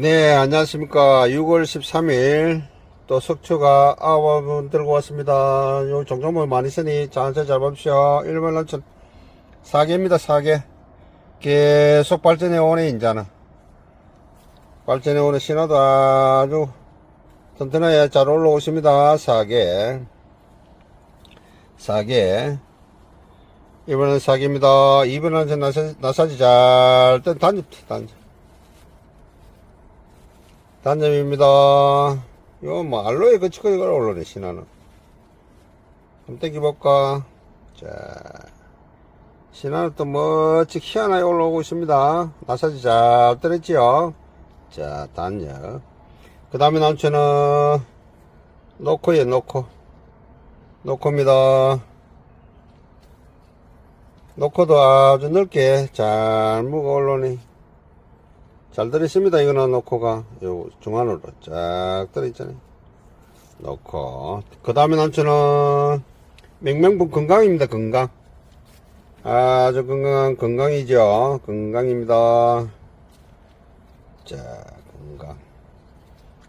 네, 안녕하십니까. 6월 13일 또 석초가 아홉 들고 왔습니다. 요 종종물 많이 쓰니 잔세 잘 봅시오. 1번 런천 4개입니다, 4개. 계속 발전해 오네, 이제는. 발전해 오는 신호도 아주 튼튼하게 잘 올라오십니다. 4개. 4개. 이번엔 4개입니다. 2번은 나사, 나사지 잘, 뜬 단집, 단집. 단점입니다. 이거 뭐 알로에 거치고 이걸 올라오네 신화는. 한번 땡겨볼까? 자, 신화는 또 멋지게 희한하게 올라오고 있습니다. 나사지 잘 떨었지요? 자, 단역. 그 다음에 남편은 노코에 노코. 노코입니다. 노코도 아주 넓게 잘 묵어 올라오네. 잘 들었습니다. 이거는 놓고가 요 중안으로 쫙 들어있잖아요. 놓고 그 다음에 남편은 맹명분 건강입니다. 건강 아주 건강한 건강이죠. 건강입니다. 자 건강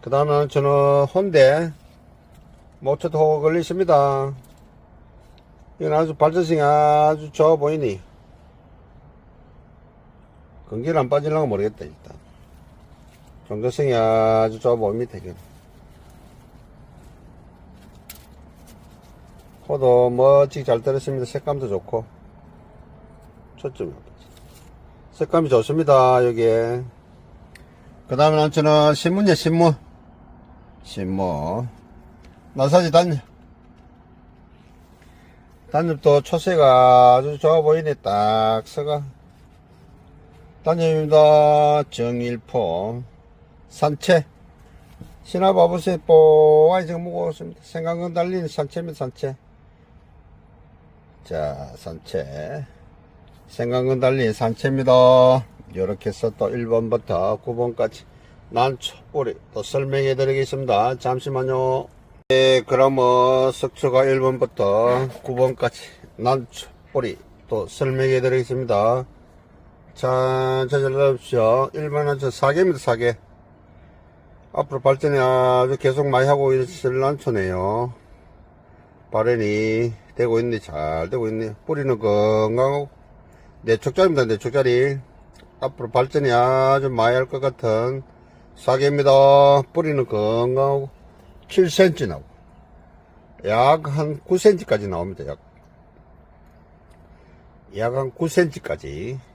그 다음에 남편은 혼대 모처도 걸리십니다. 이건 아주 발전성이 아주 좋아 보이니 건기를 안 빠지려고 모르겠다 일단. 정도성이 아주 좋아 보입니다 이건. 호도 멋지게 잘 들었습니다. 색감도 좋고. 초점이 색감이 좋습니다 여기에. 그 다음에 남친은 신문이야 신문. 신문. 나사지 단엽 단엽도 초세가 아주 좋아 보이네 딱 서가 단념입니다. 정일포 산채 신화바보세 뽀와이 지금 먹었습니다. 생강은 달린 산채입니다. 산채 자 산채 생강은 달린 산채입니다. 이렇게 해서 또 1번부터 9번까지 난초 뿌리 또 설명해 드리겠습니다. 잠시만요. 네, 그러면 석초가 1번부터 9번까지 난초 뿌리 또 설명해 드리겠습니다. 자, 찾아보십시오. 1번은 저 4개입니다, 4개. 앞으로 발전이 아주 계속 많이 하고 있을 난초네요. 발현이 되고 있네, 잘 되고 있네. 뿌리는 건강하고, 내촉자입니다, 내촉자리. 앞으로 발전이 아주 많이 할 것 같은 4개입니다. 뿌리는 건강하고, 7cm 나오고, 약 한 9cm까지 나옵니다, 약. 약 한 9cm까지.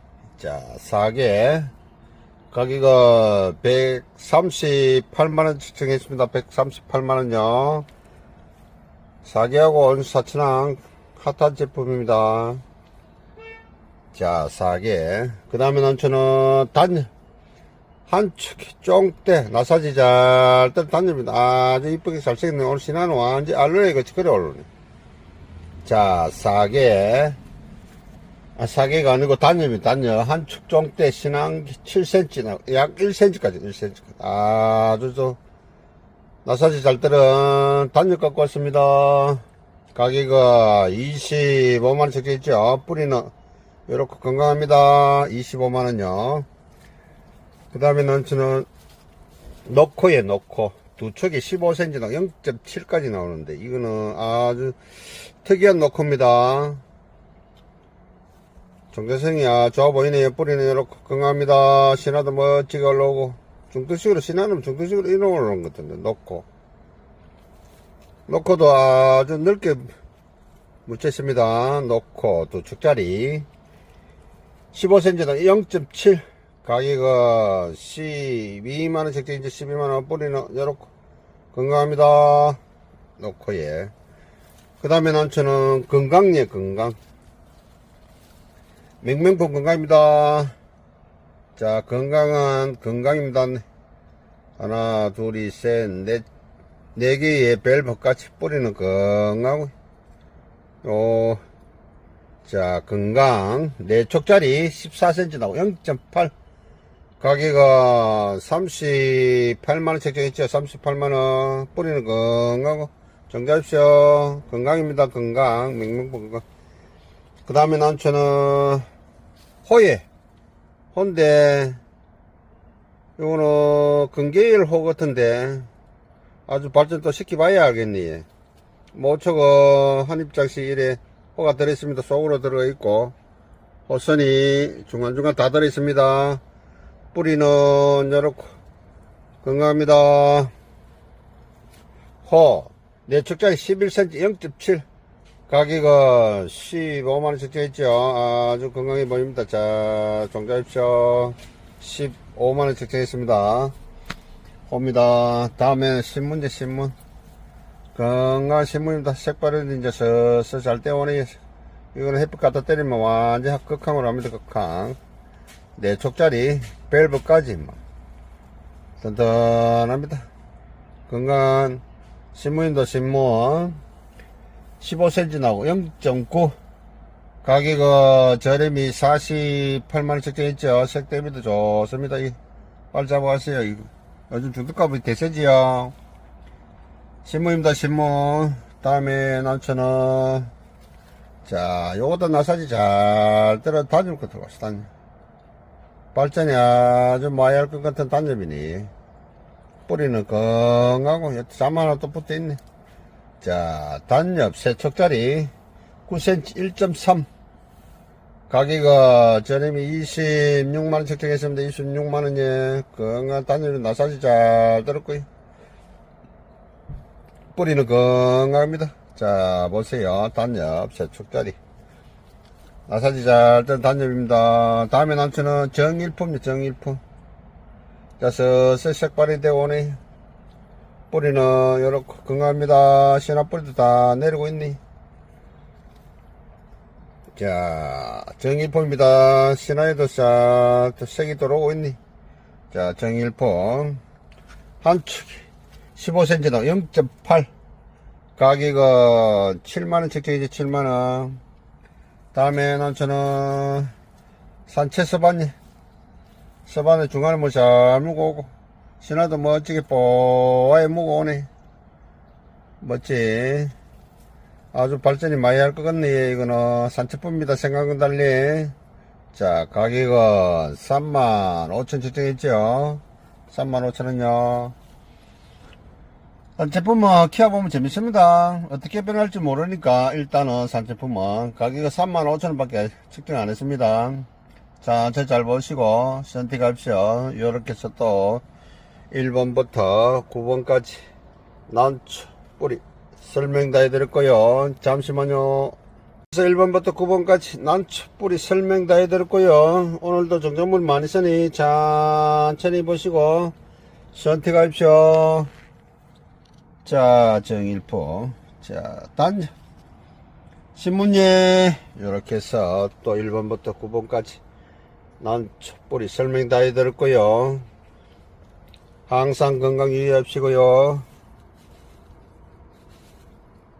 자, 4개. 가격가 138만원 측정했습니다. 138만원요. 4개하고 온수 사천왕 핫한 제품입니다. 자, 4개. 그 다음에 난초는 단, 한축, 쫑대, 나사지 잘, 뜬 단입니다. 아주 이쁘게 잘생겼네. 오늘 신화는 완전 알로에 거치거리 올르네. 자, 4개. 아, 사계가 아니고 단엽이 단엽. 한 축종 때 신앙 7cm, 약 1cm까지, 1cm. 아주 저, 나사지 잘 때는 단엽 갖고 왔습니다. 가격은 25만원 적혀 있죠. 뿌리는 이렇게 건강합니다. 25만원요. 그 다음에 넘치는 노코에 노코. 두 척이 15cm당 0.7까지 나오는데, 이거는 아주 특이한 노코입니다. 아 좋아 보이네요 뿌리는 이렇게 건강합니다. 신화도 멋지게 올라오고. 중도식으로 신화는 중도식으로 이런 올라오는 것 같은데 놓고. 놓고도 아주 넓게 묻혔습니다. 놓고 두 축짜리. 15cm당 0.7 가격은 12만원 적정 이제 12만원 뿌리는 이렇게 건강합니다. 놓고에 그 다음에 난초는 건강예 건강 맹명품 건강입니다. 자, 건강한 건강입니다. 하나, 둘이, 셋, 넷, 네 개의 벨벳같이 뿌리는 건강. 요, 자, 건강. 네 촉짜리 14cm 나고 0.8. 가격은 38만원 책정했죠. 38만원. 뿌리는 건강하고. 정리하십시오. 건강입니다. 건강. 맹명품 건강. 그 다음에 난초는 호예, 혼대, 요거는 근계일 호 같은데 아주 발전 또 시켜봐야 알겠니? 모초가 한 입장씩 이래 호가 들어있습니다. 속으로 들어가 있고. 호선이 중간중간 다 들어있습니다. 뿌리는 요렇고. 건강합니다. 호 내축짜리 11cm 0.7 가격은 15만원 책정했죠. 아주 건강해 보입니다. 자 종자입쇼 15만원 책정했습니다. 옵니다. 다음에 신문제 신문. 건강한 신문입니다. 색깔은 이제 서서 잘 떼오네 이거는 햇빛 갖다 때리면 완전 극항으로 합니다. 극항 내촉짜리 밸브까지 막 든든합니다. 건강한 신문입니다. 신문 15cm 나오고 0.9 가격은 저렴이 48만원 책정했죠. 색 대비도 좋습니다. 이, 빨리 잡아가세요. 이거. 요즘 중독값이 대세지요. 신문입니다 신문. 다음에 난처는 자 요것도 나사지 잘 들어 다닐 것 같아 단nhập 발전이 아주 많이 할 것 같은 단엽이니. 뿌리는 건강하고 자만 하나 또 붙어있네 자 단엽 세척짜리 9cm 1.3 가격은 저렴이 26만원 책정했습니다 26만원에 건강한 단엽이 나사지 잘 들었고요 뿌리는 건강합니다. 자, 보세요. 단엽, 세축짜리. 나사지 잘뜬 단엽입니다. 다음에 남친은 정일품입니다. 정일품. 자, 서서 색발이 되어 오네. 뿌리는 요렇게 건강합니다. 신화뿌리도 다 내리고 있니. 자, 정일품입니다. 신화에도 싹 색이 들어오고 있니. 자, 정일품. 한 축이 15cm 0.8 가격은 7만원 책정이지 7만원 다음에 남편은 산채 서반이 서반을 중간에 뭐잘 무거우고 신화도 멋지게 뽀하게 무거우네 멋지 아주 발전이 많이 할 것 같네 이거는 산채품입니다 생각은 달리 자 가격은 3만 5천 책정했죠 3만 5천원요 산제품은 키워보면 재밌습니다. 어떻게 변할지 모르니까 일단은 산제품은 가격이 35,000원 밖에 측정 안 했습니다. 자, 저잘 보시고 선택하십시오. 이렇게 해서 또 1번부터 9번까지 난초 뿌리 설명 다 해드렸고요. 잠시만요. 그래서 1번부터 9번까지 난초 뿌리 설명 다 해드렸고요. 오늘도 정정물 많이 쓰니 천천히 보시고 선택하십시오. 자, 정일포. 자, 단, 신문예. 이렇게 해서 또 1번부터 9번까지 난 촛불이 설명 다 해드렸고요. 항상 건강 유의하시고요.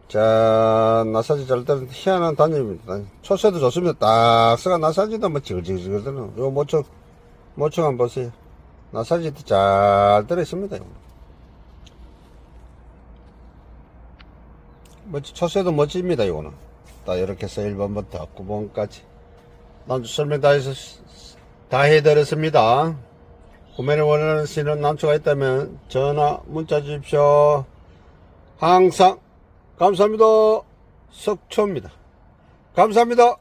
자, 나사지 잘 때는 희한한 단입니다. 초세도 좋습니다. 딱 쓰가 나사지도 뭐 지글지글지글거리는. 요 모청, 모청 한번 보세요. 나사지도 잘 들어있습니다. 멋지, 초세도 멋집니다, 이거는. 딱 이렇게 해서 1번부터 9번까지. 난주 설명 다 해서, 다 해드렸습니다. 구매를 원하는 신은 난초가 있다면 전화, 문자 주십시오. 항상 감사합니다. 석초입니다. 감사합니다.